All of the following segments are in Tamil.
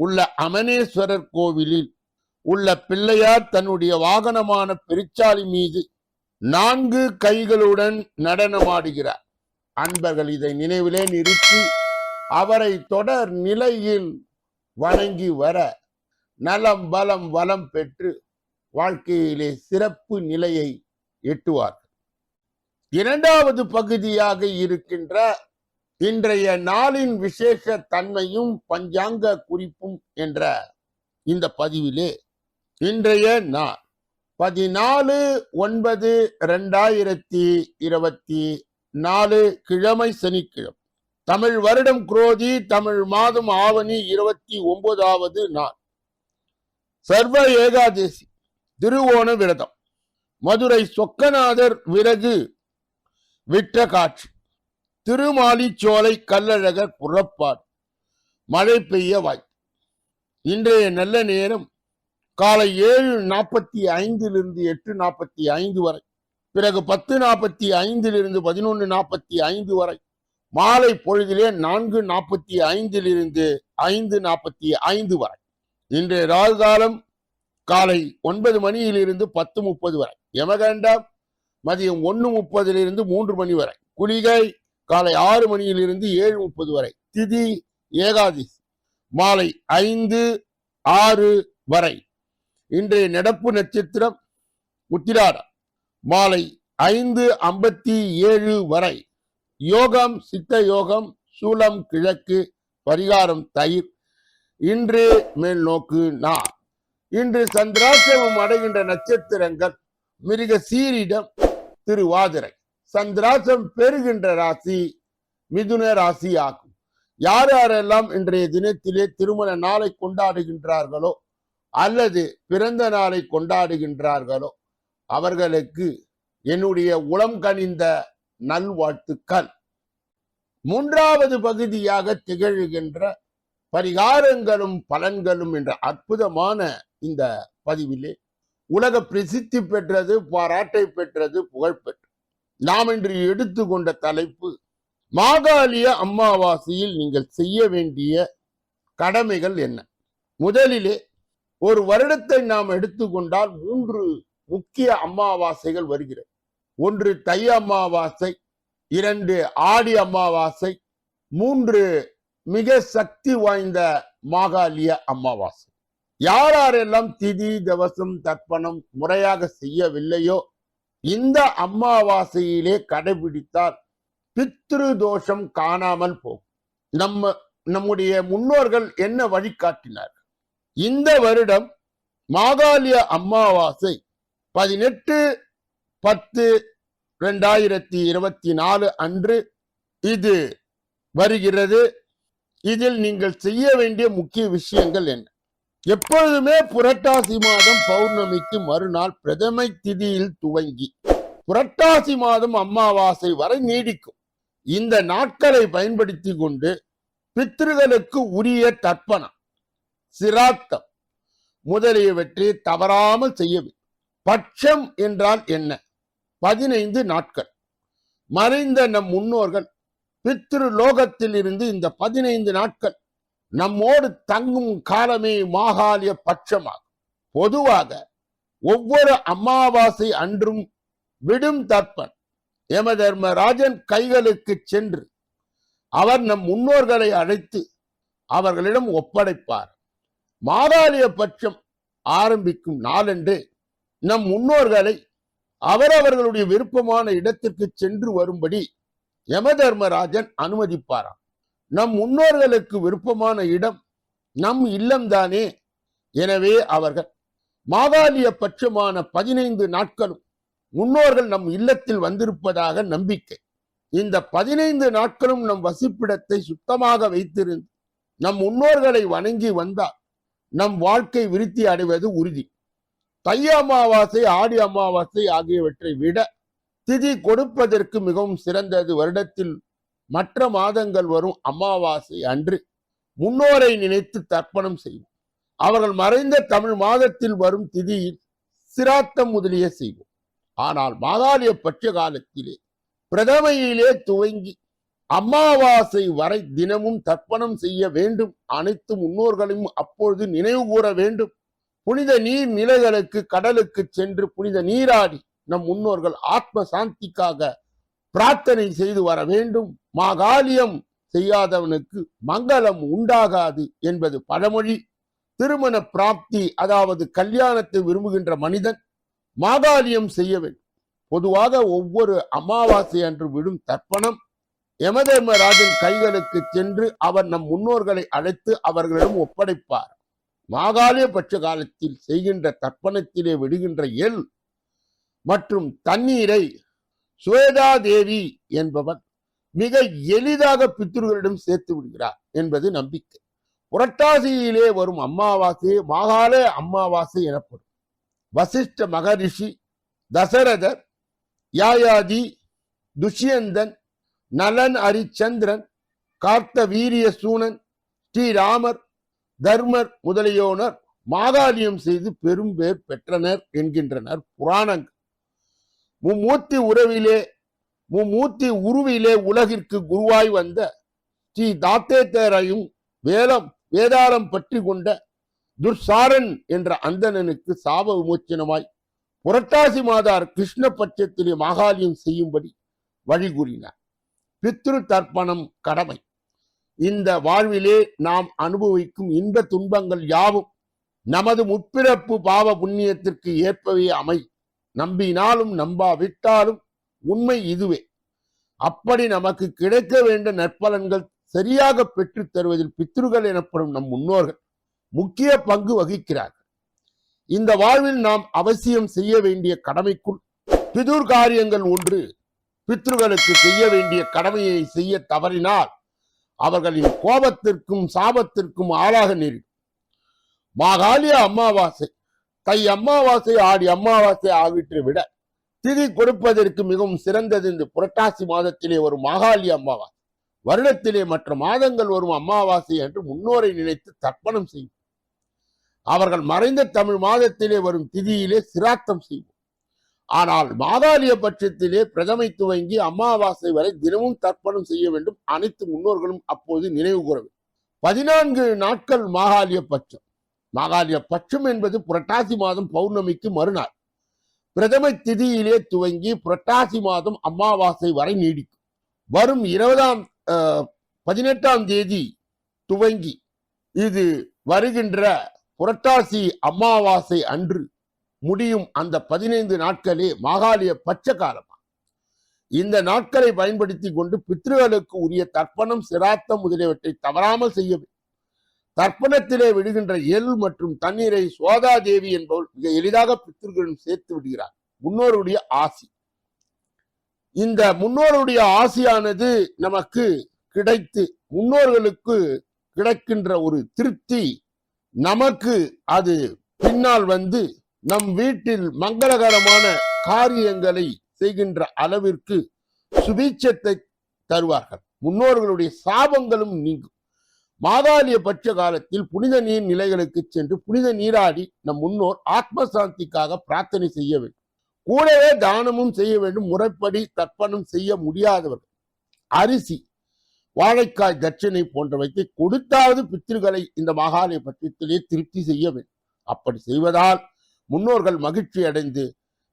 உள்ள அமனேஸ்வரர் கோவிலில் உள்ள பிள்ளையார் தன்னுடைய வாகனமான பெருச்சாளி மீது நான்கு கைகளுடன் நடனமாடுகிறார். அன்பர்கள் இதை நினைவிலே நிறுத்தி அவரை தொடர் நிலையில் வணங்கி வர நலம் பலம் வளம் பெற்று வாழ்க்கையிலே சிறப்பு நிலையை எட்டுவார் இரண்டாவது பகுதியாக இருக்கின்ற இன்றைய நாளின் விசேஷ தன்மையும் பஞ்சாங்க குறிப்பும் என்ற இந்த பதிவிலே இன்றைய நாள் பதினாலு ஒன்பது ரெண்டாயிரத்தி இருபத்தி நாலு கிழமை சனிக்கிழமை. தமிழ் வருடம் குரோதி தமிழ் மாதம் ஆவணி இருபத்தி ஒன்பதாவது நாள். சர்வ ஏகாதேசி திருவோண விரதம். மதுரை சொக்கநாதர் விறகு விற்ற காட்சி. திருமாலிச்சோலை கல்லழகர் புறப்பாடு. மழை பெய்ய வாய்ப்பு. இன்றைய நல்ல நேரம் காலை ஏழு நாற்பத்தி ஐந்திலிருந்து எட்டு நாற்பத்தி ஐந்து வரை. பிறகு பத்து நாற்பத்தி ஐந்திலிருந்து பதினொன்று நாற்பத்தி ஐந்து வரை. மாலை பொழுதிலே நான்கு நாற்பத்தி ஐந்திலிருந்து ஐந்து நாற்பத்தி ஐந்து வரை. இன்றைய ராகு காலம் காலை ஒன்பது மணியிலிருந்து பத்து முப்பது வரை. யமகண்டம் மதியம் ஒன்று முப்பதிலிருந்து மூன்று மணி வரை. குளிகை காலை ஆறு மணியிலிருந்து ஏழு முப்பது வரை. திதி ஏகாதிசி. மாலை ஐந்து ஆறு வரை. இன்றைய நடப்பு நட்சத்திரம் உத்திராடம். மாலை ஐந்து ஐம்பத்தி ஏழு வரை. யோகம் சித்த யோகம் சூலம் கிழக்கு பரிகாரம் தயிர். இன்று மேல் நோக்கு நான். இன்று சந்திராசிரமம் அடைகின்ற நட்சத்திரங்கள் மிருக சீரிடம் திருவாதிரை. சந்திராசம் பெறுகின்ற ராசி மிதுன ராசி ஆகும் யார் யாரெல்லாம் இன்றைய தினத்திலே திருமண நாளை கொண்டாடுகின்றார்களோ அல்லது பிறந்த நாளை கொண்டாடுகின்றார்களோ அவர்களுக்கு என்னுடைய உளம் கனிந்த நல்வாழ்த்துக்கள். மூன்றாவது பகுதியாக திகழ்கின்ற பரிகாரங்களும் பலன்களும் என்ற அற்புதமான இந்த பதிவிலே உலக பிரசித்தி பெற்றது பாராட்டை பெற்றது புகழ் பெற்றது. நாம் இன்று எடுத்துக்கொண்ட தலைப்பு மாகாளிய அமாவாசையில் நீங்கள் செய்ய வேண்டிய கடமைகள் என்ன? முதலிலே ஒரு வருடத்தை நாம் எடுத்துக்கொண்டால் மூன்று முக்கிய அமாவாசைகள் வருகிறது. ஒன்று தை அமாவாசை இரண்டு ஆடி அமாவாசை மூன்று மிக சக்தி வாய்ந்த மாகாளிய அமாவாசை யார் யாரெல்லாம் திதி தவசம் தர்ப்பணம் முறையாக செய்யவில்லையோ இந்த அமாவாசையிலே கடைபிடித்தால் பித்ரு தோஷம் காணாமல் போகும். நம்ம நம்முடைய முன்னோர்கள் என்ன வழிகாட்டினார் இந்த வருடம் மாகாளிய அமாவாசை பதினெட்டு பத்து ரெண்டாயிரத்தி இருபத்தி நாலு அன்று இது வருகிறது. இதில் நீங்கள் செய்ய வேண்டிய முக்கிய விஷயங்கள் என்ன? எப்பொழுதுமே புரட்டாசி மாதம் பௌர்ணமிக்கு மறுநாள் பிரதமை திதியில் துவங்கி புரட்டாசி மாதம் அமாவாசை வரை நீடிக்கும். இந்த நாட்களை பயன்படுத்தி கொண்டு பித்திருகளுக்கு உரிய தர்ப்பணம் சிராத்தம் முதலியவற்றை தவறாமல் செய்ய வேண்டும். பட்சம் என்றால் என்ன? பதினைந்து நாட்கள். மறைந்த நம் முன்னோர்கள் பித்ரு லோகத்தில் இருந்து இந்த பதினைந்து நாட்கள் நம்மோடு தங்கும் காலமே மாகாளிய பட்சமாகும். பொதுவாக ஒவ்வொரு அமாவாசை அன்றும் விடும் தர்ப்பன் யமதர்மராஜன் கைகளுக்கு சென்று அவர் நம் முன்னோர்களை அழைத்து அவர்களிடம் ஒப்படைப்பார். மாதாளிய பட்சம் ஆரம்பிக்கும் நாளன்று நம் முன்னோர்களை அவரவர்களுடைய விருப்பமான இடத்திற்கு சென்று வரும்படி யமதர்மராஜன் அனுமதிப்பாராம். நம் முன்னோர்களுக்கு விருப்பமான இடம் நம் இல்லம்தானே எனவே அவர்கள் மாதாளிய பட்சமான பதினைந்து நாட்களும் முன்னோர்கள் நம் இல்லத்தில் வந்திருப்பதாக நம்பிக்கை. இந்த பதினைந்து நாட்களும் நம் வசிப்பிடத்தை சுத்தமாக வைத்திருந்து நம் முன்னோர்களை வணங்கி வந்தால் நம் வாழ்க்கை விருத்தி அடைவது உறுதி. தை அமாவாசை ஆடி அமாவாசை ஆகியவற்றை விட திதி கொடுப்பதற்கு மிகவும் சிறந்தது. வருடத்தில் மற்ற மாதங்கள் வரும் அமாவாசை அன்று முன்னோரை நினைத்து தர்ப்பணம் செய்வோம். அவர்கள் மறைந்த தமிழ் மாதத்தில் வரும் திதியில் சிராத்தம் முதலிய செய்வோம். ஆனால் மாதாளிய பட்ச காலத்திலே பிரதமையிலே துவங்கி அமாவாசை வரை தினமும் தர்ப்பணம் செய்ய வேண்டும். அனைத்து முன்னோர்களையும் அப்பொழுது நினைவு கூற வேண்டும். புனித நீர் நிலைகளுக்கு கடலுக்கு சென்று புனித நீராடி நம் முன்னோர்கள் ஆத்ம சாந்திக்காக பிரார்த்தனை செய்து வர வேண்டும். மாகாளியம் செய்யாதவனுக்கு மங்களம் உண்டாகாது என்பது பழமொழி. திருமண பிராப்தி அதாவது கல்யாணத்தை விரும்புகின்ற மனிதன் மாகாலியம் செய்ய வேண்டும். பொதுவாக ஒவ்வொரு அமாவாசை அன்று விடும் தர்ப்பணம். யமதர்மராஜன் கைகளுக்கு சென்று அவர் நம் முன்னோர்களை அழைத்து அவர்களிடம் ஒப்படைப்பார். மாகாலிய பட்ச காலத்தில் செய்கின்ற தர்ப்பணத்திலே விடுகின்ற எல் மற்றும் தண்ணீரை சுவேதா தேவி என்பவர் மிக எளிதாக பித்ருகளிடம் சேர்த்து விடுகிறார் என்பது நம்பிக்கை. புரட்டாசியிலே வரும் அம்மாவாசை மாகாள அமாவாசை எனப்படும். வசிஷ்ட மகரிஷி தசரதர் யாயாதி துஷ்யந்தன் நலன் ஹரிச்சந்திரன் கார்த்த வீரிய சூனன் ஸ்ரீராமர் தர்மர் முதலியோனர் மாகாளியம் செய்து பெரும்பேர் பெற்றனர் என்கின்றனர் புராணங்கள். மும்மூர்த்தி உறவிலே மும்மூர்த்தி உருவிலே உலகிற்கு குருவாய் வந்த ஸ்ரீ தாத்தேத்தரையும் வேலம் வேதாளம் பற்றி கொண்ட துர்சாரன் என்ற அந்தணனுக்கு சாப விமோச்சனமாய் புரட்டாசி மாதார் கிருஷ்ண பட்சத்திலே மாகாலியம் செய்யும்படி வழி கூறினார். பித்ரு தர்ப்பணம் கடமை. இந்த வாழ்விலே நாம் அனுபவிக்கும் இன்ப துன்பங்கள் யாவும் நமது முற்பிறப்பு பாவ புண்ணியத்திற்கு ஏற்பவே அமை. நம்பினாலும் நம்பாவிட்டாலும் உண்மை இதுவே. அப்படி நமக்கு கிடைக்க வேண்டிய நற்பலன்கள் சரியாக பெற்றுத் தருவதில் பித்ருகள் எனப்படும் நம் முன்னோர்கள் முக்கிய பங்கு வகிக்கிறார்கள். இந்த வாழ்வில் நாம் அவசியம் செய்ய வேண்டிய கடமைக்குள் பிதூர் காரியங்கள் ஒன்று பித்ருகளுக்கு செய்ய வேண்டிய கடமையை செய்ய தவறினால் அவர்களின் கோபத்திற்கும் சாபத்திற்கும் ஆளாக நேரிடும். மாகாளிய அமாவாசை தை அமாவாசை ஆடி அமாவாசை ஆகியவற்றை விட திதி கொடுப்பதற்கு மிகவும் சிறந்தது இந்த புரட்டாசி மாதத்திலே வரும் மாகாளிய அமாவாசை. வருடத்திலே மற்ற மாதங்கள் வரும் அமாவாசை என்று முன்னோரை நினைத்து தர்ப்பணம் செய்யும் அவர்கள் மறைந்த தமிழ் மாதத்திலே வரும் திதியிலே சிராத்தம் செய்வோம். ஆனால் மாதாளிய பட்சத்திலே பிரதமை துவங்கி அமாவாசை வரை தினமும் தர்ப்பணம் செய்ய வேண்டும். அனைத்து முன்னோர்களும் அப்போது நினைவு கூற வேண்டும் பதினான்கு நாட்கள் மாகாளிய பட்சம். மாகாணிய பட்சம் என்பது புரட்டாசி மாதம் பௌர்ணமிக்கு மறுநாள். பிரதம திதியிலே துவங்கி புரட்டாசி மாதம் அமாவாசை வரை நீடிக்கும். வரும் இருபதாம் பதினெட்டாம் தேதி துவங்கி இது வருகின்ற புரட்டாசி அமாவாசை அன்று முடியும் அந்த பதினைந்து நாட்களே மாகாளிய பட்ச காலமா இந்த நாட்களை பயன்படுத்தி கொண்டு பித்ருகளுக்கு உரிய தர்ப்பணம் சிராத்தம் முதலியவற்றை தவறாமல் செய்ய தர்ப்பணத்திலே விடுகின்ற எள் மற்றும் தண்ணீரை சோதா தேவி என்பவள் மிக எளிதாக பித்ருக்களிடம் சேர்த்து விடுகிறார் முன்னோருடைய ஆசி. இந்த முன்னோருடைய ஆசியானது நமக்கு கிடைத்து முன்னோர்களுக்கு கிடைக்கின்ற ஒரு திருப்தி நமக்கு அது பின்னால் வந்து நம் வீட்டில் மங்களகரமான காரியங்களை செய்கின்ற அளவிற்கு சுபீட்சத்தை தருவார்கள். முன்னோர்களுடைய சாபங்களும் நீங்கும். மாதாளிய பட்ச காலத்தில் புனித நீர் நிலைகளுக்கு சென்று புனித நீராடி நம் முன்னோர் ஆத்ம சாந்திக்காக பிரார்த்தனை செய்ய வேண்டும். கூடவே தானமும் செய்ய வேண்டும். முறைப்படி தர்ப்பணம் செய்ய முடியாதவர்கள் அரிசி வாழைக்காய் தட்சணை போன்றவைக்கு கொடுத்தாவது பித்திருக்களை இந்த மாகாளிய பட்சத்திலே திருப்தி செய்ய வேண்டும். அப்படி செய்வதால் முன்னோர்கள் மகிழ்ச்சி அடைந்து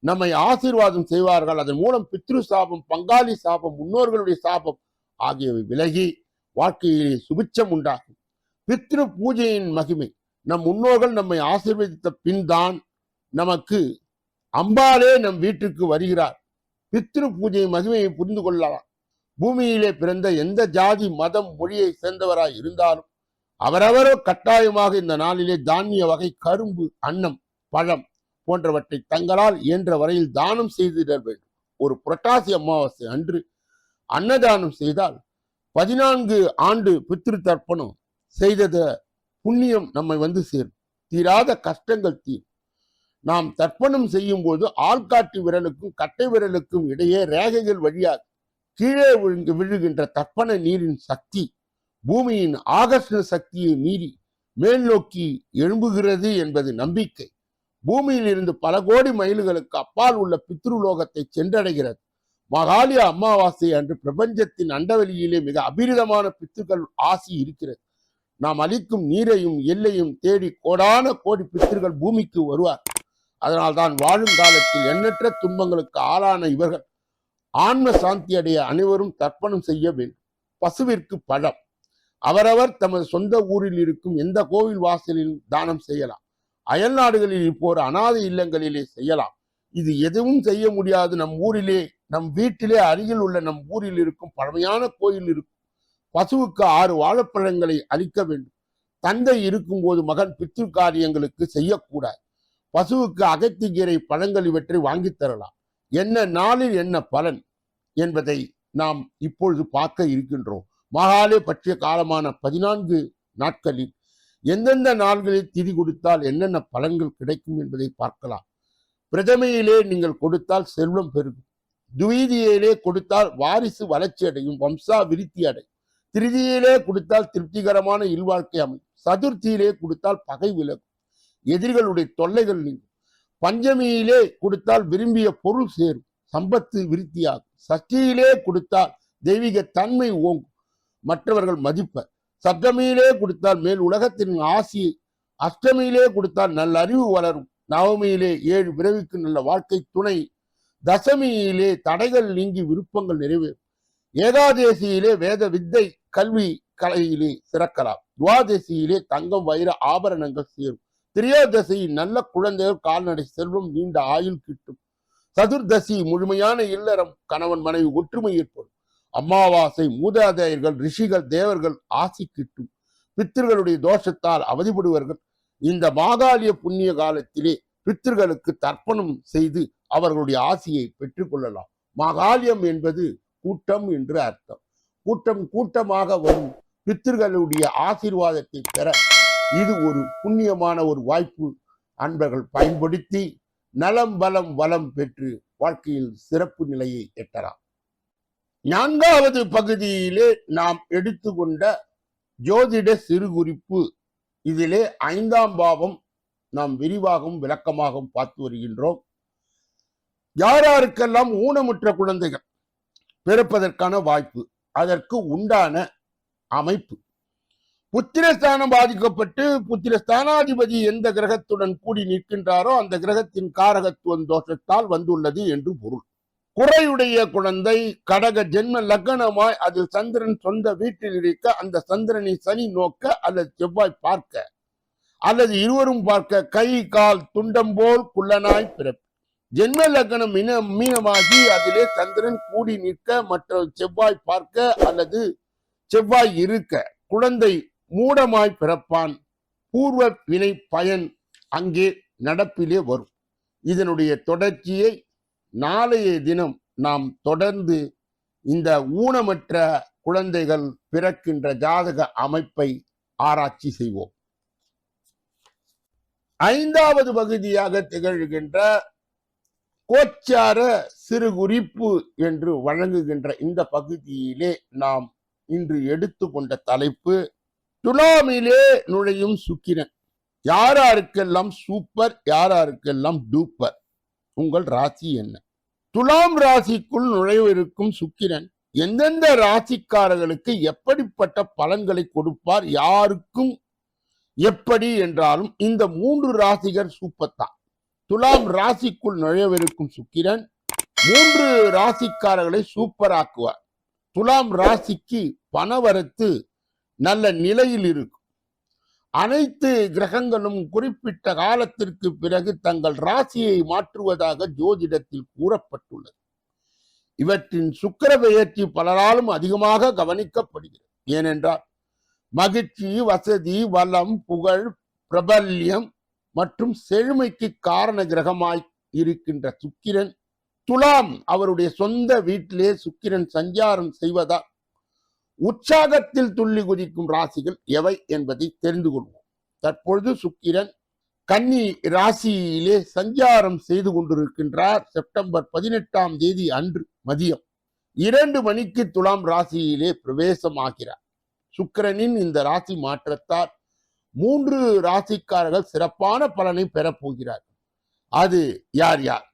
நம்மை ஆசீர்வாதம் செய்வார்கள். அதன் மூலம் பித்ரு சாபம் பங்காளி சாபம் முன்னோர்களுடைய சாபம் ஆகியவை விலகி வாழ்க்கையிலே சுபிச்சம் உண்டாகும். பித்ரு பூஜையின் மகிமை. நம் முன்னோர்கள் நம்மை ஆசீர்வதித்த பின் தான் நமக்கு அம்பாலே நம் வீட்டுக்கு வருகிறார். பித்ரு பூஜை மகிமையை புரிந்து கொள்ளலாம். பூமியிலே பிறந்த எந்த ஜாதி மதம் மொழியை சேர்ந்தவராய் இருந்தாலும் அவரவரோ கட்டாயமாக இந்த நாளிலே தானிய வகை கரும்பு அன்னம் பழம் போன்றவற்றை தங்களால் இயன்ற வரையில் தானம் செய்திட வேண்டும். ஒரு புரட்டாசி அமாவாசை அன்று அன்னதானம் செய்தால் பதினான்கு ஆண்டு பித்ரு தர்ப்பணம் செய்தத புண்ணியம் நம்மை வந்து சேரும். தீராத கஷ்டங்கள் தீரும். நாம் தர்ப்பணம் செய்யும் போது ஆள்காட்டு விரலுக்கும் கட்டை விரலுக்கும் இடையே ரேகைகள் வழியாக கீழே விழுந்து விழுகின்ற தர்ப்பண நீரின் சக்தி பூமியின் ஆகர்ஷண சக்தியை மீறி மேல் நோக்கி எழும்புகிறது என்பது நம்பிக்கை. பூமியில் இருந்து பல கோடி மைல்களுக்கு அப்பால் உள்ள பித்ருலோகத்தை சென்றடைகிறது. மகாலி அமாவாசை அன்று பிரபஞ்சத்தின் அண்டவெளியிலே மிக அபிரிதமான பித்துக்கள் ஆசி இருக்கிறது. நாம் அளிக்கும் நீரையும் எல்லையும் தேடி கோடான கோடி பித்திருகள் பூமிக்கு வருவார். அதனால்தான் வாழும் காலத்தில் எண்ணற்ற துன்பங்களுக்கு ஆளான இவர்கள் ஆன்ம சாந்தி அடைய அனைவரும் தர்ப்பணம் செய்ய வேண்டும். பசுவிற்கு பழம். அவரவர் தமது சொந்த ஊரில் இருக்கும் எந்த கோவில் வாசலில் தானம் செய்யலாம். அயல்நாடுகளில் இப்போது அனாதை இல்லங்களிலே செய்யலாம். இது எதுவும் செய்ய முடியாது. நம் ஊரிலே நம் வீட்டிலே அருகில் உள்ள நம் ஊரில் இருக்கும் பழமையான கோயில் இருக்கும். பசுவுக்கு ஆறு வாழைப்பழங்களை அளிக்க வேண்டும். தந்தை இருக்கும்போது மகன் பித்ரு காரியங்களுக்கு செய்யக்கூடாது. பசுவுக்கு அகத்திக்கீரை பழங்கள் இவற்றை வாங்கித் தரலாம். என்ன நாளில் என்ன பலன் என்பதை நாம் இப்பொழுது பார்க்க இருக்கின்றோம். மகாலே பற்றிய காலமான பதினான்கு நாட்களில் எந்தெந்த நாள்களில் திதி கொடுத்தால் என்னென்ன பலன்கள் கிடைக்கும் என்பதை பார்க்கலாம். பிரதமையிலே நீங்கள் கொடுத்தால் செல்வம் பெருகும். துவீதியிலே கொடுத்தால் வாரிசு வளர்ச்சி அடையும் வம்சா விருத்தி அடையும் திருதியிலே கொடுத்தால் திருப்திகரமான இல்வாழ்க்கை அமையும். சதுர்த்தியிலே கொடுத்தால் பகை விலகும். எதிரிகளுடைய தொல்லைகள் நீங்கும். பஞ்சமியிலே கொடுத்தால் விரும்பிய பொருள் சேரும். சம்பத்து விருத்தியாகும். சஷ்டியிலே கொடுத்தால் தெய்வீக தன்மை ஓங்கும். மற்றவர்கள் மதிப்பர். சப்தமியிலே கொடுத்தால் மேல் உலகத்தின் ஆசியை அஷ்டமியிலே கொடுத்தால் நல்ல அறிவு வளரும். நவமியிலே ஏழு பிறவிக்கு நல்ல வாழ்க்கை துணை. தசமியிலே தடைகள் நீங்கி விருப்பங்கள் நிறைவேறும். ஏகாதேசியிலே வேத வித்தை கல்வி கலையிலே சிறக்கலாம். துவாதசியிலே தங்கம் வைர ஆபரணங்கள் சேரும். திரியோதசி நல்ல குழந்தைகள் கால்நடை செல்வம் நீண்ட ஆயுள் கிட்டும். சதுர்தசி முழுமையான இல்லறம் கணவன் மனைவி ஒற்றுமை ஏற்படும். அமாவாசை மூதாதையர்கள் ரிஷிகள் தேவர்கள் ஆசி கிட்டும். பித்திருகளுடைய தோஷத்தால் அவதிப்படுவர்கள். இந்த மாகாளிய புண்ணிய காலத்திலே பித்திருகளுக்கு தர்ப்பணம் செய்து அவர்களுடைய ஆசியை பெற்றுக்கொள்ளலாம் மாகாளியம் என்பது கூட்டம் என்று அர்த்தம். கூட்டம் கூட்டமாக வரும் பித்திருகளுடைய ஆசீர்வாதத்தை பெற இது ஒரு புண்ணியமான ஒரு வாய்ப்பு. அன்பர்கள் பயன்படுத்தி நலம் பலம் வளம் பெற்று வாழ்க்கையில் சிறப்பு நிலையை எட்டலாம். நான்காவது பகுதியிலே நாம் எடுத்துக்கொண்ட ஜோதிட சிறு குறிப்பு இதிலே ஐந்தாம் பாவம் நாம் விரிவாகவும் விளக்கமாகவும் பார்த்து வருகின்றோம். யார் யாருக்கெல்லாம் ஊனமுற்ற குழந்தைகள் பிறப்பதற்கான வாய்ப்பு அதற்கு உண்டான அமைப்பு. புத்திரஸ்தானம் பாதிக்கப்பட்டு புத்திர ஸ்தானாதிபதி எந்த கிரகத்துடன் கூடி நிற்கின்றாரோ அந்த கிரகத்தின் காரகத்துவம் தோஷத்தால் வந்துள்ளது என்று பொருள். குறையுடைய குழந்தை கடக ஜென்ம லக்னமாய் அதில் சந்திரன் சொந்த வீட்டில் இருக்க அந்த சந்திரனை சனி நோக்க அல்லது செவ்வாய் பார்க்க அல்லது இருவரும் பார்க்க கை கால் துண்டம் போல் குள்ளனாய் பிறப்பு. ஜென்ம லக்னம் மீன மீனமாகி அதிலே சந்திரன் கூடி நிற்க மற்ற செவ்வாய் பார்க்க அல்லது செவ்வாய் இருக்க குழந்தை மூடமாய் பிறப்பான் பூர்வ வினை பயன் அங்கே நடப்பிலே வரும். இதனுடைய தொடர்ச்சியை நாளைய தினம் நாம் தொடர்ந்து இந்த ஊனமற்ற குழந்தைகள் பிறக்கின்ற ஜாதக அமைப்பை ஆராய்ச்சி செய்வோம். ஐந்தாவது பகுதியாக திகழ்கின்ற கோச்சார சிறு குறிப்பு என்று வழங்குகின்ற இந்த பகுதியிலே நாம் இன்று எடுத்துக்கொண்ட தலைப்பு துலாமிலே நுழையும் சுக்கிரன். யாராருக்கெல்லாம் சூப்பர் யாராருக்கெல்லாம் டூப்பர்? உங்கள் ராசி என்ன? துலாம் ராசிக்குள் நுழைவிருக்கும் சுக்கிரன் எந்தெந்த ராசிக்காரர்களுக்கு எப்படிப்பட்ட பலன்களை கொடுப்பார் யாருக்கும் எப்படி என்றாலும் இந்த மூன்று ராசிகர் சூப்பர்தான். துலாம் ராசிக்குள் நுழையவிருக்கும் சுக்கிரன் மூன்று ராசிக்காரர்களை சூப்பராக்குவார் துலாம் ராசிக்கு பணவரத்து நல்ல நிலையில் இருக்கும். அனைத்து கிரகங்களும் குறிப்பிட்ட காலத்திற்கு பிறகு தங்கள் ராசியை மாற்றுவதாக ஜோதிடத்தில் கூறப்பட்டுள்ளது. இவற்றின் சுக்கர பெயர்ச்சி பலராலும் அதிகமாக கவனிக்கப்படுகிறது. ஏனென்றால் மகிழ்ச்சி வசதி வளம் புகழ் பிரபல்யம் மற்றும் செழுமைக்கு காரண கிரகமாய் இருக்கின்ற சுக்கிரன் துலாம் அவருடைய சொந்த வீட்டிலே சுக்கிரன் சஞ்சாரம் செய்வதால் உற்சாகத்தில் துள்ளி குதிக்கும் ராசிகள் எவை என்பதை தெரிந்து கொள்வோம். தற்பொழுது சுக்கிரன் கன்னி ராசியிலே சஞ்சாரம் செய்து கொண்டிருக்கின்றார். செப்டம்பர் பதினெட்டாம் தேதி அன்று மதியம் இரண்டு மணிக்கு துலாம் ராசியிலே பிரவேசமாகிறார். சுக்கிரனின் இந்த ராசி மாற்றத்தால் மூன்று ராசிக்காரர்கள் சிறப்பான பலனை பெறப்போகிறார் அது யார் யார்?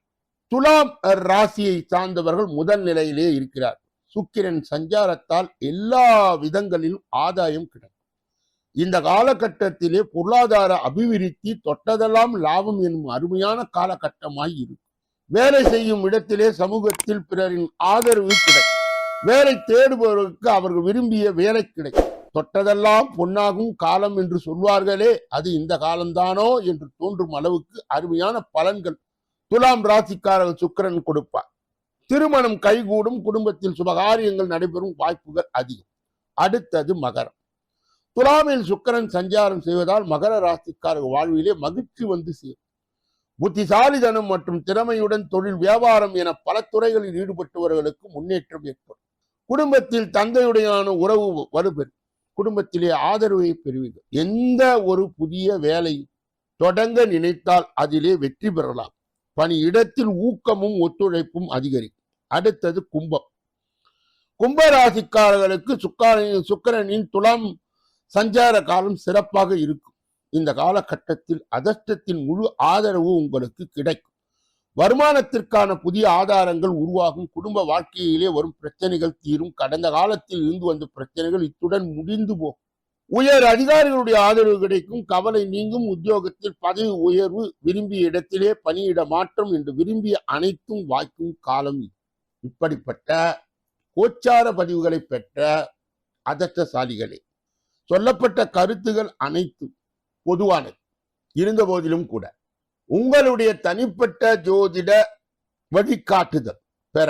துலாம் ராசியை சார்ந்தவர்கள் முதல் நிலையிலே இருக்கிறார். சுக்கிரன் சஞ்சாரத்தால் எல்லா விதங்களிலும் ஆதாயம் கிடைக்கும். இந்த காலகட்டத்திலே பொருளாதார அபிவிருத்தி தொட்டதெல்லாம் லாபம் என்னும் அருமையான காலகட்டமாய் இருக்கும். வேலை செய்யும் இடத்திலே சமூகத்தில் பிறரின் ஆதரவு கிடைக்கும். வேலை தேடுபவர்களுக்கு அவர்கள் விரும்பிய வேலை கிடைக்கும். தொட்டதெல்லாம் பொன்னாகும் காலம் என்று சொல்வார்களே அது இந்த காலம்தானோ என்று தோன்றும் அளவுக்கு அருமையான பலன்கள் துலாம் ராசிக்காரர்கள் சுக்கிரன் கொடுப்பார். திருமணம் கைகூடும் குடும்பத்தில் சுபகாரியங்கள் நடைபெறும் வாய்ப்புகள் அதிகம். அடுத்தது மகரம். துலாமில் சுக்கிரன் சஞ்சாரம் செய்வதால் மகர ராசிக்காரர்கள் வாழ்விலே மகிழ்ச்சி வந்து சேரும். புத்திசாலிதனம் மற்றும் திறமையுடன் தொழில் வியாபாரம் என பல துறைகளில் ஈடுபட்டவர்களுக்கு முன்னேற்றம் ஏற்படும். குடும்பத்தில் தந்தையுடையான உறவு வலுப்பெறும். குடும்பத்திலே ஆதரவை பெறுவீர்கள். எந்த ஒரு புதிய வேலை தொடங்க நினைத்தால் அதிலே வெற்றி பெறலாம். பணியிடத்தில் ஊக்கமும் ஒத்துழைப்பும் அதிகரிக்கும். அடுத்தது கும்பம். கும்பராசிக்காரர்களுக்கு சுக்கரனின் சுக்கரனின் துலாம் சஞ்சார காலம் சிறப்பாக இருக்கும். இந்த காலகட்டத்தில் அதர்ஷ்டத்தின் முழு ஆதரவு உங்களுக்கு கிடைக்கும். வருமானத்திற்கான புதிய ஆதாரங்கள் உருவாகும். குடும்ப வாழ்க்கையிலே வரும் பிரச்சனைகள் தீரும். கடந்த காலத்தில் இருந்து வந்த பிரச்சனைகள் இத்துடன் முடிந்து போகும் உயர் அதிகாரிகளுடைய ஆதரவு கிடைக்கும். கவலை நீங்கும். உத்தியோகத்தில் பதவி உயர்வு விரும்பிய இடத்திலே பணியிட மாற்றம் என்று விரும்பிய அனைத்தும் வாய்க்கும் காலம் இப்படிப்பட்ட கோச்சார பதிவுகளை பெற்ற அதிர்ஷ்டசாலிகளே சொல்லப்பட்ட கருத்துகள் அனைத்தும் பொதுவானது. இருந்த போதிலும் கூட உங்களுடைய தனிப்பட்ட ஜோதிட வழிகாட்டுதல் பெற.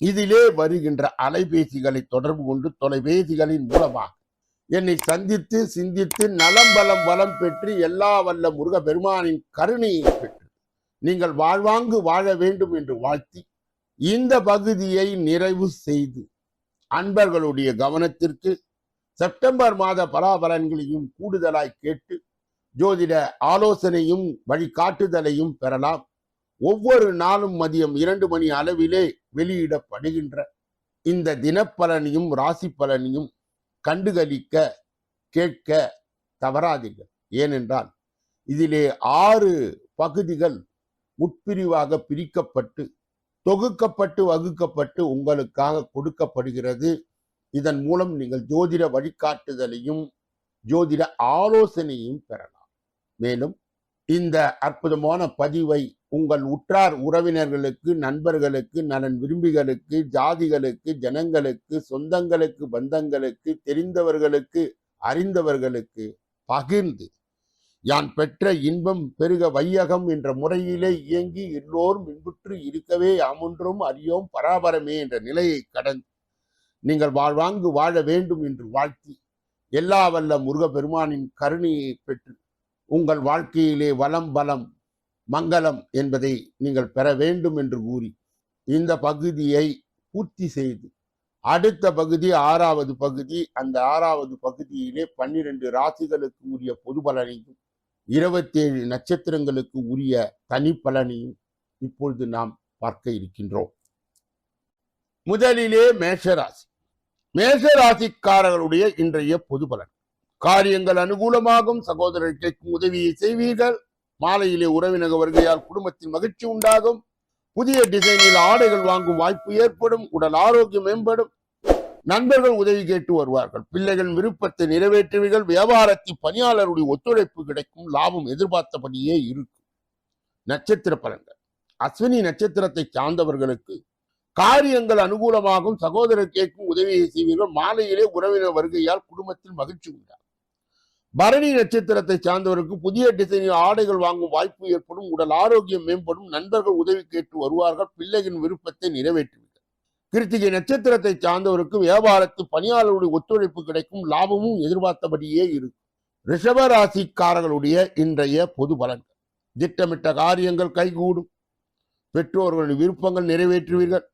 இதிலே வருகின்ற அலைபேசிகளை தொடர்பு கொண்டு தொலைபேசிகளின் மூலமாக என்னை சந்தித்து சிந்தித்து நலம் பலம் வளம் பெற்று எல்லா வல்ல முருக பெருமானின் கருணையை பெற்று நீங்கள் வாழ்வாங்கு வாழ வேண்டும் என்று வாழ்த்தி இந்த பகுதியை நிறைவு செய்து அன்பர்களுடைய கவனத்திற்கு செப்டம்பர் மாத பலாபலன்களையும் கூடுதலாய் கேட்டு ஜோதிட ஆலோசனையும் வழிகாட்டுதலையும் பெறலாம். ஒவ்வொரு நாளும் மதியம் இரண்டு மணி அளவிலே வெளியிடப்படுகின்ற இந்த தினப்பலனையும் ராசி பலனையும் கண்டுகளிக்க கேட்க தவறாதீர்கள். ஏனென்றால் இதிலே ஆறு பகுதிகள் உட்பிரிவாக பிரிக்கப்பட்டு தொகுக்கப்பட்டு வகுக்கப்பட்டு உங்களுக்காக கொடுக்கப்படுகிறது. இதன் மூலம் நீங்கள் ஜோதிட வழிகாட்டுதலையும் ஜோதிட ஆலோசனையும் பெறலாம். மேலும் இந்த அற்புதமான பதிவை உங்கள் உற்றார் உறவினர்களுக்கு நண்பர்களுக்கு நலன் விரும்பிகளுக்கு ஜாதிகளுக்கு ஜனங்களுக்கு சொந்தங்களுக்கு பந்தங்களுக்கு தெரிந்தவர்களுக்கு அறிந்தவர்களுக்கு பகிர்ந்து யான் பெற்ற இன்பம் பெருக வையகம் என்ற முறையிலே இயங்கி எல்லோரும் இன்புற்று இருக்கவே அமுன்றும் அறியோம் பராபரமே என்ற நிலையை கடந்து நீங்கள் வாழ்வாங்கு வாழ வேண்டும் என்று வாழ்த்தி எல்லா வல்ல முருகப்பெருமானின் கருணையை பெற்று உங்கள் வாழ்க்கையிலே வளம் பலம் மங்களம் என்பதை நீங்கள் பெற வேண்டும் என்று கூறி இந்த பகுதியை பூர்த்தி செய்து அடுத்த பகுதி ஆறாவது பகுதி அந்த ஆறாவது பகுதியிலே பன்னிரண்டு ராசிகளுக்கு உரிய பொது பலனையும் இருபத்தேழு நட்சத்திரங்களுக்கு உரிய தனி பலனையும் இப்பொழுது நாம் பார்க்க இருக்கின்றோம். முதலிலே மேஷராசி. மேஷராசிக்காரர்களுடைய இன்றைய பொது பலன். காரியங்கள் அனுகூலமாகும். சகோதரர் கேட்கும் உதவியை செய்வீர்கள். மாலையிலே உறவினக வருகையால் குடும்பத்தில் மகிழ்ச்சி உண்டாகும். புதிய டிசைனில் ஆடைகள் வாங்கும் வாய்ப்பு ஏற்படும். உடல் ஆரோக்கியம் மேம்படும். நண்பர்கள் உதவி கேட்டு வருவார்கள். பிள்ளைகள் விருப்பத்தை நிறைவேற்றுவீர்கள். வியாபாரத்தில் பணியாளருடைய ஒத்துழைப்பு கிடைக்கும். லாபம் எதிர்பார்த்தபடியே இருக்கும். நட்சத்திர பலன்கள். அஸ்வினி நட்சத்திரத்தை சார்ந்தவர்களுக்கு காரியங்கள் அனுகூலமாகும். சகோதரர் கேட்கும் உதவியை செய்வீர்கள். மாலையிலே உறவினர் வருகையால் குடும்பத்தில் மகிழ்ச்சி உண்டாகும். பரணி நட்சத்திரத்தை சார்ந்தவருக்கு புதிய டிசைனில் ஆடைகள் வாங்கும் வாய்ப்பு ஏற்படும் உடல் ஆரோக்கியம் மேம்படும் நண்பர்கள் உதவி கேட்டு வருவார்கள் பிள்ளையின் விருப்பத்தை நிறைவேற்றுவீர்கள். கிருத்திகை நட்சத்திரத்தை சார்ந்தவருக்கு வியாபாரத்தில் பணியாளருடைய ஒத்துழைப்பு கிடைக்கும் லாபமும் எதிர்பார்த்தபடியே இருக்கும். ரிஷபராசிக்காரர்களுடைய இன்றைய பொது பலன்கள். திட்டமிட்ட காரியங்கள் கைகூடும். பெற்றோர்களின் விருப்பங்கள் நிறைவேற்றுவீர்கள்.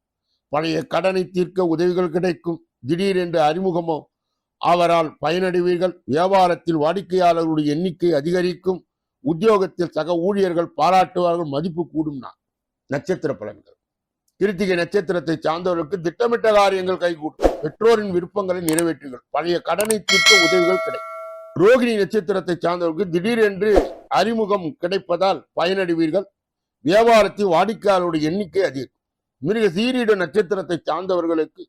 பழைய கடனை தீர்க்க உதவிகள் கிடைக்கும். திடீரென்று அறிமுகமோ அவரால் பயனடைவீர்கள். வியாபாரத்தில் வாடிக்கையாளர்களுடைய எண்ணிக்கை அதிகரிக்கும். உத்தியோகத்தில் சக ஊழியர்கள் பாராட்டுவார்கள் மதிப்பு கூடும் நான். நட்சத்திர பலன்கள். கிருத்திகை நட்சத்திரத்தை சார்ந்தவர்களுக்கு திட்டமிட்ட காரியங்கள் கைகூடும். பெற்றோரின் விருப்பங்களை நிறைவேற்றுங்கள். பழைய கடனை தீர்க்க உதவிகள் கிடைக்கும். ரோகிணி நட்சத்திரத்தை சார்ந்தவர்களுக்கு திடீரென்று அறிமுகம் கிடைப்பதால் பயனடைவீர்கள். வியாபாரத்தில் வாடிக்கையாளருடைய எண்ணிக்கை அதிகம் மிருக சீரீட நட்சத்திரத்தை சார்ந்தவர்களுக்கு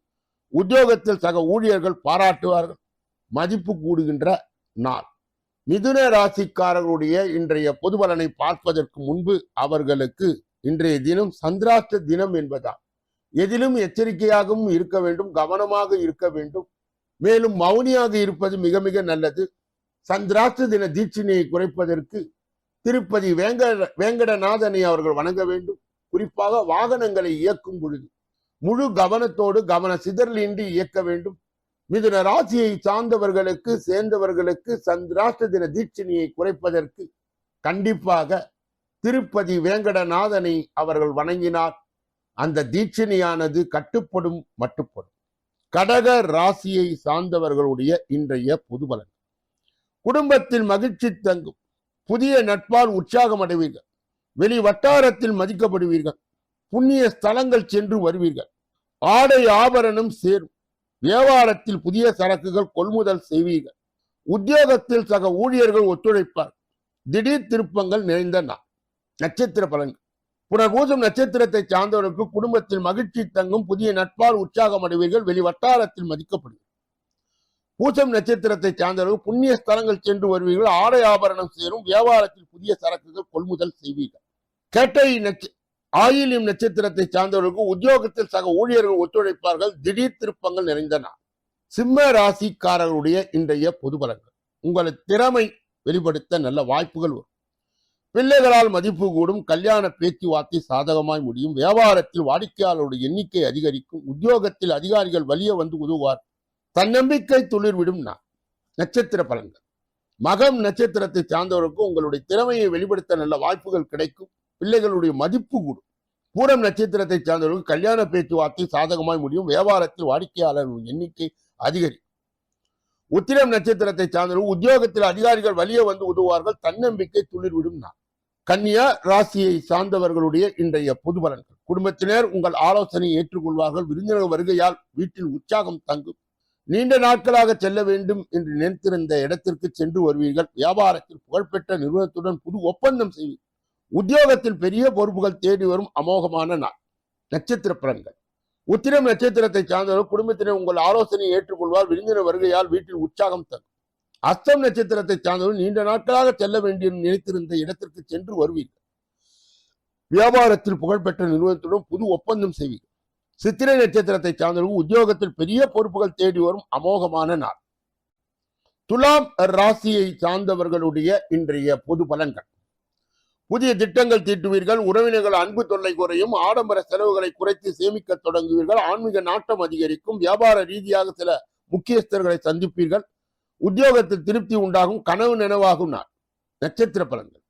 உத்தியோகத்தில் சக ஊழியர்கள் பாராட்டுவார்கள். மதிப்பு கூடுகின்ற நாள். மிதுன ராசிக்காரர்களுடைய இன்றைய பொது பலனை பார்ப்பதற்கு முன்பு அவர்களுக்கு இன்றைய தினம் சந்திராஷ்ட தினம் என்பதால் எதிலும் எச்சரிக்கையாகவும் இருக்க வேண்டும் கவனமாக இருக்க வேண்டும். மேலும் மௌனியாக இருப்பது மிக மிக நல்லது. சந்திராஷ்ட தின தீட்சினையை குறைப்பதற்கு திருப்பதி வேங்கட வேங்கடநாதனை அவர்கள் வணங்க வேண்டும். குறிப்பாக வாகனங்களை இயக்கும் பொழுது முழு கவனத்தோடு கவன சிதறலின்றி இயக்க வேண்டும். மிதுன ராசியை சார்ந்தவர்களுக்கு சேர்ந்தவர்களுக்கு சந்திராஷ்ட தின தீட்சணியை குறைப்பதற்கு கண்டிப்பாக திருப்பதி வேங்கடநாதனை அவர்கள் வணங்கினார். அந்த தீட்சணியானது கட்டுப்படும் மட்டுப்படும். கடக ராசியை சார்ந்தவர்களுடைய இன்றைய புதுபலன் குடும்பத்தில் மகிழ்ச்சி தங்கும். புதிய நட்பால் உற்சாகம் அடைவீர்கள். வெளி வட்டாரத்தில் மதிக்கப்படுவீர்கள். புண்ணிய ஸ்தலங்கள் சென்று வருவீர்கள். ஆடை ஆபரணம் சேரும். வியாபாரத்தில் புதிய சரக்குகள் கொள்முதல் செய்வீர்கள். உத்தியோகத்தில் சக ஊழியர்கள் ஒத்துழைப்பார். திடீர் திருப்பங்கள் நிறைந்த நாள். நட்சத்திர பலன்கள். புனர்பூசம் நட்சத்திரத்தை சார்ந்தவர்களுக்கு குடும்பத்தில் மகிழ்ச்சி தங்கும் புதிய நட்பால் உற்சாகம் அடைவீர்கள். வெளி வட்டாரத்தில் மதிக்கப்படுவீர்கள். பூசம் நட்சத்திரத்தை சார்ந்தவர்கள் புண்ணிய ஸ்தலங்கள் சென்று வருவீர்கள். ஆடை ஆபரணம் சேரும். வியாபாரத்தில் புதிய சரக்குகள் கொள்முதல் செய்வீர்கள். கேட்டை நட்ச ஆயிலியம் நட்சத்திரத்தை சார்ந்தவர்களுக்கு உத்தியோகத்தில் சக ஊழியர்கள் ஒத்துழைப்பார்கள். திடீர் திருப்பங்கள் நிறைந்த சிம்ம ராசிக்காரர்களுடைய இன்றைய பொது பலன்கள். உங்களது திறமை வெளிப்படுத்த நல்ல வாய்ப்புகள் வரும். பிள்ளைகளால் மதிப்பு கூடும் கல்யாண பேச்சுவார்த்தை சாதகமாய் முடியும். வியாபாரத்தில் வாடிக்கையாளருடைய எண்ணிக்கை அதிகரிக்கும். உத்தியோகத்தில் அதிகாரிகள் வலிய வந்து உதவுவார். தன்னம்பிக்கை துளிர்விடும் நான் நட்சத்திர பலன்கள். மகம் நட்சத்திரத்தை சார்ந்தவருக்கும் உங்களுடைய திறமையை வெளிப்படுத்த நல்ல வாய்ப்புகள் கிடைக்கும். பிள்ளைகளுடைய மதிப்பு கூடும். பூரம் நட்சத்திரத்தை சார்ந்தவர்களுக்கு கல்யாண பேச்சுவார்த்தை சாதகமாய் முடியும். வியாபாரத்தில் வாடிக்கையாளர் எண்ணிக்கை அதிகரிக்கும் உத்திரம் நட்சத்திரத்தை சார்ந்தவர்கள் உத்தியோகத்தில் அதிகாரிகள் வலிய வந்து உதவுவார்கள். தன்னம்பிக்கை துளிர்விடும் நான் கன்னியா ராசியை சார்ந்தவர்களுடைய இன்றைய பொது பலன்கள். குடும்பத்தினர் உங்கள் ஆலோசனையை ஏற்றுக்கொள்வார்கள். விருந்தினர் வருகையால் வீட்டில் உற்சாகம் தங்கும். நீண்ட நாட்களாக செல்ல வேண்டும் என்று நினைத்திருந்த இடத்திற்கு சென்று வருவீர்கள். வியாபாரத்தில் புகழ்பெற்ற நிறுவனத்துடன் புது ஒப்பந்தம் செய்வீர்கள். உத்தியோகத்தில் பெரிய பொறுப்புகள் தேடி வரும் அமோகமான நாள். நட்சத்திர பலன்கள் உத்திரம் நட்சத்திரத்தை சார்ந்தவர்கள் குடும்பத்தினர் உங்கள் ஆலோசனையை ஏற்றுக்கொள்வார் விருந்தினர் வருகையால் வீட்டில் உற்சாகம் தரும். அஸ்தம் நட்சத்திரத்தை சார்ந்தவர்கள் நீண்ட நாட்களாக செல்ல வேண்டிய நினைத்திருந்த இடத்திற்கு சென்று வருவீர்கள். வியாபாரத்தில் புகழ்பெற்ற நிறுவனத்துடன் புது ஒப்பந்தம் செய்வீர்கள். சித்திரை நட்சத்திரத்தை சார்ந்தவர்கள் உத்தியோகத்தில் பெரிய பொறுப்புகள் தேடி வரும் அமோகமான நாள். துலாம் ராசியை சார்ந்தவர்களுடைய இன்றைய பொது பலன்கள். புதிய திட்டங்கள் தீட்டுவீர்கள் உறவினர்கள் அன்பு தொல்லை குறையும் ஆடம்பர செலவுகளை குறைத்து சேமிக்க தொடங்குவீர்கள் ஆன்மீக நாட்டம் அதிகரிக்கும் வியாபார ரீதியாக சில முக்கியஸ்தர்களை சந்திப்பீர்கள் உத்தியோகத்தில் திருப்தி உண்டாகும் கனவு நினைவாகும் நாள் நட்சத்திர பலன்கள்.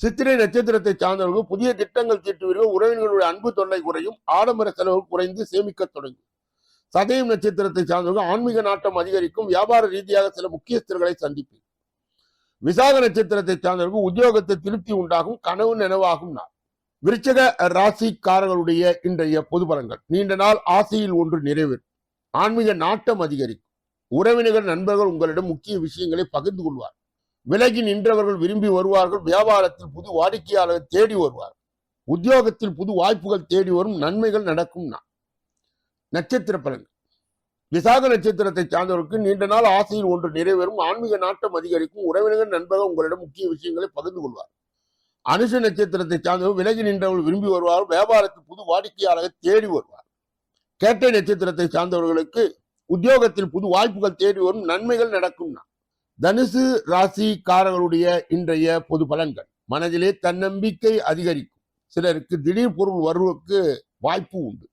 சித்திரை நட்சத்திரத்தை சார்ந்தவர்கள் புதிய திட்டங்கள் தீட்டுவீர்கள் உறவினர்களுடைய அன்பு தொல்லை குறையும் ஆடம்பர செலவு குறைந்து சேமிக்க தொடங்கும். சதயம் நட்சத்திரத்தை சார்ந்தவர்கள் ஆன்மீக நாட்டம் அதிகரிக்கும் வியாபார ரீதியாக சில முக்கியஸ்தர்களை சந்திப்பீர்கள். விசாக நட்சத்திரத்தை சார்ந்தவர்கள் உத்தியோகத்தை திருப்தி உண்டாகும் கனவு நினைவாகும் நாள். விருச்சக ராசிக்காரர்களுடைய இன்றைய பொது பலன்கள். நீண்ட நாள் ஆசையில் ஒன்று நிறைவேறும். ஆன்மீக நாட்டம் அதிகரிக்கும். உறவினர்கள் நண்பர்கள் உங்களிடம் முக்கிய விஷயங்களை பகிர்ந்து கொள்வார் விலகி நின்றவர்கள் விரும்பி வருவார்கள். வியாபாரத்தில் புது வாடிக்கையாளர்கள் தேடி வருவார் உத்தியோகத்தில் புது வாய்ப்புகள் தேடி வரும் நன்மைகள் நடக்கும் நாள். நட்சத்திர பலன்கள். விசாக நட்சத்திரத்தை சார்ந்தவருக்கு நீண்ட நாள் ஆசையில் ஒன்று நிறைவேறும் ஆன்மீக நாட்டம் அதிகரிக்கும். உறவினர்கள் நண்பர்கள் உங்களிடம் முக்கிய விஷயங்களை பகிர்ந்து கொள்வார். அனுஷ நட்சத்திரத்தை சார்ந்தவர் விலகி நின்றவர்கள் விரும்பி வருவார் வியாபாரத்தில் புது வாடிக்கையாளர்கள் தேடி வருவார். கேட்டை நட்சத்திரத்தை சார்ந்தவர்களுக்கு உத்தியோகத்தில் புது வாய்ப்புகள் தேடி வரும் நன்மைகள் நடக்கும் தனுசு ராசிக்காரர்களுடைய இன்றைய பொது பலன்கள். மனதிலே தன்னம்பிக்கை அதிகரிக்கும். சிலருக்கு திடீர் பொருள் வருவதற்கு வாய்ப்பு உண்டு.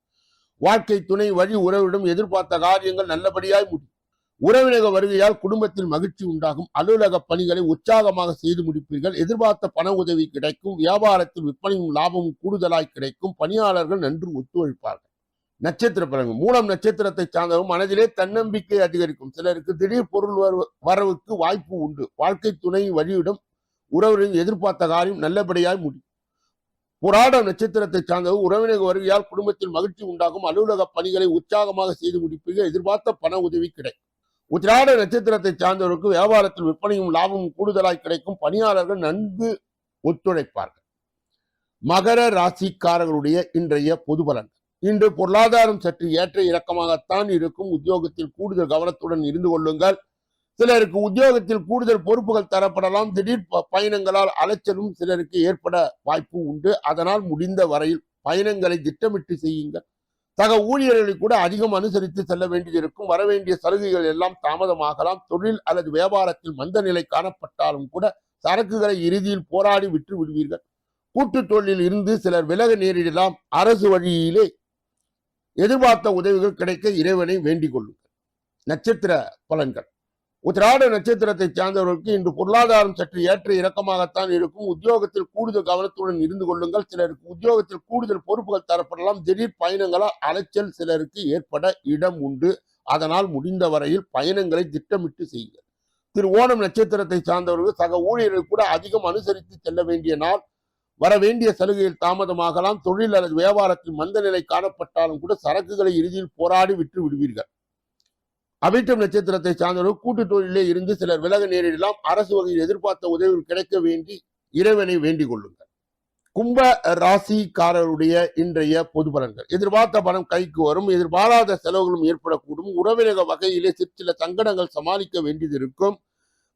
வாழ்க்கை துணை வழி உறவிடம் எதிர்பார்த்த காரியங்கள் நல்லபடியாய் முடியும் உறவினக வருகையால் குடும்பத்தில் மகிழ்ச்சி உண்டாகும். அலுவலக பணிகளை உற்சாகமாக செய்து முடிப்பீர்கள். எதிர்பார்த்த பண உதவி கிடைக்கும். வியாபாரத்தில் விற்பனையும் லாபமும் கூடுதலாய் கிடைக்கும். பணியாளர்கள் நன்று ஒத்துழைப்பார்கள். நட்சத்திர பலன்கள். மூலம் நட்சத்திரத்தை சார்ந்தவரும் மனதிலே தன்னம்பிக்கை அதிகரிக்கும். சிலருக்கு திடீர் பொருள் வரவுக்கு வாய்ப்பு உண்டு. வாழ்க்கை துணை வழியிடம் உறவுகளின் எதிர்பார்த்த காரியம் நல்லபடியாய் முடியும் புராட நட்சத்திரத்தை சார்ந்தது உறவினர் வருகையால் குடும்பத்தில் மகிழ்ச்சி உண்டாகும். அலுவலக பணிகளை உற்சாகமாக செய்து முடிப்பீர்கள். எதிர்பார்த்த பண உதவி கிடைக்கும். உத்திராட நட்சத்திரத்தை சார்ந்தவருக்கு வியாபாரத்தில் விற்பனையும் லாபமும் கூடுதலாய் கிடைக்கும். பணியாளர்கள் நன்கு ஒத்துழைப்பார்கள். மகர ராசிக்காரர்களுடைய இன்றைய பொது பலன். இன்று பொருளாதாரம் சற்று ஏற்ற இறக்கமாகத்தான் இருக்கும். உத்தியோகத்தில் கூடுதல் கவனத்துடன் இருந்து கொள்ளுங்கள். சிலருக்கு உத்தியோகத்தில் கூடுதல் பொறுப்புகள் தரப்படலாம். திடீர் ப- பயணங்களால் அலைச்சலும் சிலருக்கு ஏற்பட வாய்ப்பு உண்டு. அதனால் முடிந்த வரையில் பயணங்களை திட்டமிட்டு செய்யுங்கள். சக ஊழியர்களை கூட அதிகம் அனுசரித்து செல்ல வேண்டியிருக்கும். வரவேண்டிய சலுகைகள் எல்லாம் தாமதமாகலாம். தொழில் அல்லது வியாபாரத்தில் மந்த நிலை காணப்பட்டாலும் கூட சரக்குகளை இறுதியில் போராடி விற்று விடுவீர்கள். கூட்டு தொழிலில் இருந்து சிலர் விலக நேரிடலாம். அரசு வழியிலே எதிர்பார்த்த உதவிகள் கிடைக்க இறைவனை வேண்டிக் கொள்ளுங்கள். நட்சத்திர பலன்கள். உத்திராட நட்சத்திரத்தை சார்ந்தவர்களுக்கு இன்று பொருளாதாரம் சற்று ஏற்ற இறக்கமாகத்தான் இருக்கும். உத்தியோகத்தில் கூடுதல் கவனத்துடன் இருந்து கொள்ளுங்கள். சிலருக்கு உத்தியோகத்தில் கூடுதல் பொறுப்புகள் தரப்படலாம். திடீர் பயணங்களால் அலைச்சல் சிலருக்கு ஏற்பட இடம் உண்டு. அதனால் முடிந்த வரையில் பயணங்களை திட்டமிட்டு செய்யுங்கள். திரு ஓணம் நட்சத்திரத்தை சார்ந்தவர்கள் சக ஊழியர்கள் கூட அதிகம் அனுசரித்து செல்ல வேண்டிய நாள். வர வேண்டிய சலுகையில் தாமதமாகலாம். தொழில் அல்லது வியாபாரத்தில் மந்த நிலை காணப்பட்டாலும் கூட சரக்குகளை இறுதியில் போராடி விற்று விடுவீர்கள். அவிட்டம் நட்சத்திரத்தை சார்ந்தவர்கள் கூட்டு தொழிலே இருந்து சிலர் விலக நேரிடலாம். அரசு வகையில் எதிர்பார்த்த உதவிகள் கிடைக்க வேண்டி இறைவனை வேண்டிக் கொள்ளுங்கள். கும்ப ராசிக்காரருடைய இன்றைய பொது பலன்கள். எதிர்பார்த்த பணம் கைக்கு வரும். எதிர்பாராத செலவுகளும் ஏற்படக்கூடும். உறவினக வகையிலே சிற்சில சங்கடங்கள் சமாளிக்க வேண்டியது இருக்கும்.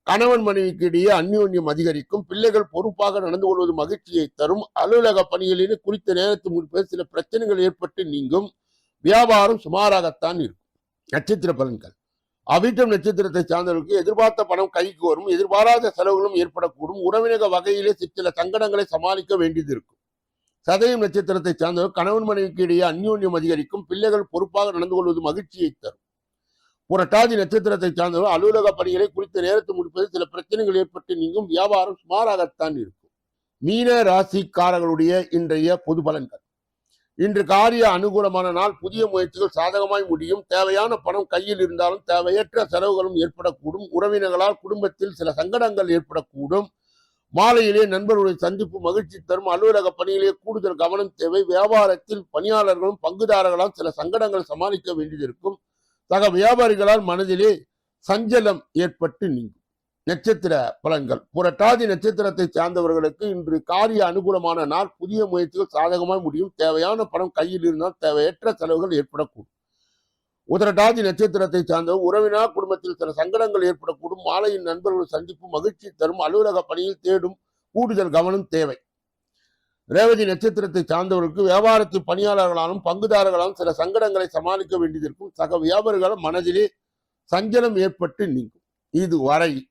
கணவன் மனைவிக்கு இடையே அந்யோன்யம் அதிகரிக்கும். பிள்ளைகள் பொறுப்பாக நடந்து கொள்வது மகிழ்ச்சியை தரும். அலுவலக பணிகளிலே குறித்த நேரத்தில் முடிப்பது சில பிரச்சனைகள் ஏற்பட்டு நீங்கும். வியாபாரம் சுமாராகத்தான் இருக்கும். நட்சத்திர பலன்கள். அவிட்டம் நட்சத்திரத்தை சார்ந்தவர்களுக்கு எதிர்பார்த்த பணம் கைக்கு வரும் எதிர்பாராத செலவுகளும் ஏற்படக்கூடும். உறவினக வகையிலே சிற்சில சங்கடங்களை சமாளிக்க வேண்டியது இருக்கும். சதயம் நட்சத்திரத்தை சார்ந்தவர் கணவன் மனைவிக்கு இடையே அந்யோன்யம் அதிகரிக்கும். பிள்ளைகள் பொறுப்பாக நடந்து கொள்வது மகிழ்ச்சியை தரும். புரட்டாதி நட்சத்திரத்தை சார்ந்தவர் அலுவலக பணிகளை குறித்த நேரத்தை முடிப்பது சில பிரச்சனைகள் ஏற்பட்டு நீங்கும். வியாபாரம் சுமாராகத்தான் இருக்கும். மீன ராசிக்காரர்களுடைய இன்றைய பொது பலன்கள். இன்று காரிய அனுகூலமான நாள். புதிய முயற்சிகள் சாதகமாய் முடியும். தேவையான பணம் கையில் இருந்தாலும் தேவையற்ற செலவுகளும் ஏற்படக்கூடும். உறவினர்களால் குடும்பத்தில் சில சங்கடங்கள் ஏற்படக்கூடும். மாலையிலே நண்பர்களுடைய சந்திப்பு மகிழ்ச்சி தரும். அலுவலக பணியிலே கூடுதல் கவனம் தேவை. வியாபாரத்தில் பணியாளர்களும் பங்குதாரர்களால் சில சங்கடங்கள் சமாளிக்க வேண்டியதிருக்கும் சக வியாபாரிகளால் மனதிலே சஞ்சலம் ஏற்பட்டு நீங்கும். நட்சத்திர பலன்கள். புரட்டாதி நட்சத்திரத்தை சார்ந்தவர்களுக்கு இன்று காரிய அனுகூலமான நாள். புதிய முயற்சிகள் சாதகமாய் முடியும். தேவையான பணம் கையில் இருந்தால் தேவையற்ற செலவுகள் ஏற்படக்கூடும். உதரட்டாதி நட்சத்திரத்தை சார்ந்தவர் உறவினார் குடும்பத்தில் சில சங்கடங்கள் ஏற்படக்கூடும். மாலையின் நண்பர்கள் சந்திப்பு மகிழ்ச்சி தரும். அலுவலக பணியில் தேடும் கூடுதல் கவனம் தேவை. ரேவதி நட்சத்திரத்தை சார்ந்தவர்களுக்கு வியாபாரத்தில் பணியாளர்களாலும் பங்குதாரர்களாலும் சில சங்கடங்களை சமாளிக்க வேண்டியதற்கும் சக வியாபாரிகளும் மனதிலே சஞ்சலம் ஏற்பட்டு நீங்கும். இது வரை